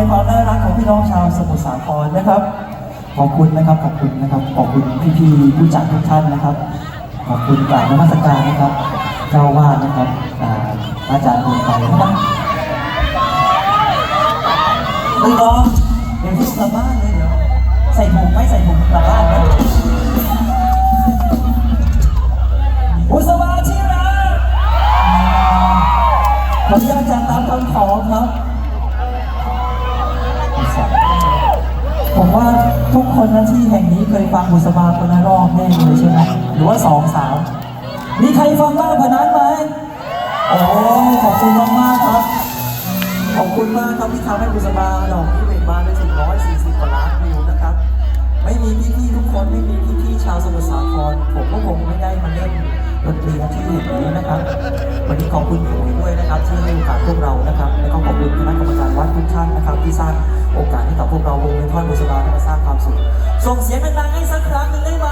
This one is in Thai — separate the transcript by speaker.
Speaker 1: ในความน่ารักของพี่น้องชาวสมุทรสาครนะครับ ขอบคุณนะครับ ขอบคุณนะครับ ขอบคุณพี่ๆผู้จัดทุกท่านนะครับ ขอบคุณกล่าบนมัสการนะครับ เจ้าว่านะครับอาจารย์ดวงใจนะครับลูกน้องเดี๋ยวพูดกลับบ้านเลยเดี๋ยวใส่ผมไม่ใส่ผมกลับบ้านนะ ทุกคนที่แห่งนี้เคยฟังบุษบาคนละรอบแน่เลยใช่ไหมหรือว่าสองสาว มีใครฟังบ้ากกว่านั้นไหมโอ้ขอบคุณมากๆครับ ขอบคุณมากครับที่ทำให้บุษบาดอกนี้เป็นบานไปถึง140กว่าล้านวิวนะครับ ไม่มีพี่ๆทุกคนไม่มีพี่ๆชาวสมุทรสาครผมก็คงไม่ได้มาเล่น นตรีที่แห่งนี้นะครับ วันนี้ขอบคุณพี่อุ๋ยด้วยนะครับที่ให้โอกาสพวกเรานะครับแล้วก็ขอบคุณคณะกรรมการวัดทุกท่านนะครับ ที่สร้างโอกาสให้กับพวกเราวงเมทอนบุษบาได้มาสร้างความสุขส่งเสียงดังๆให้สักครั้งหนึ่งได้ไหม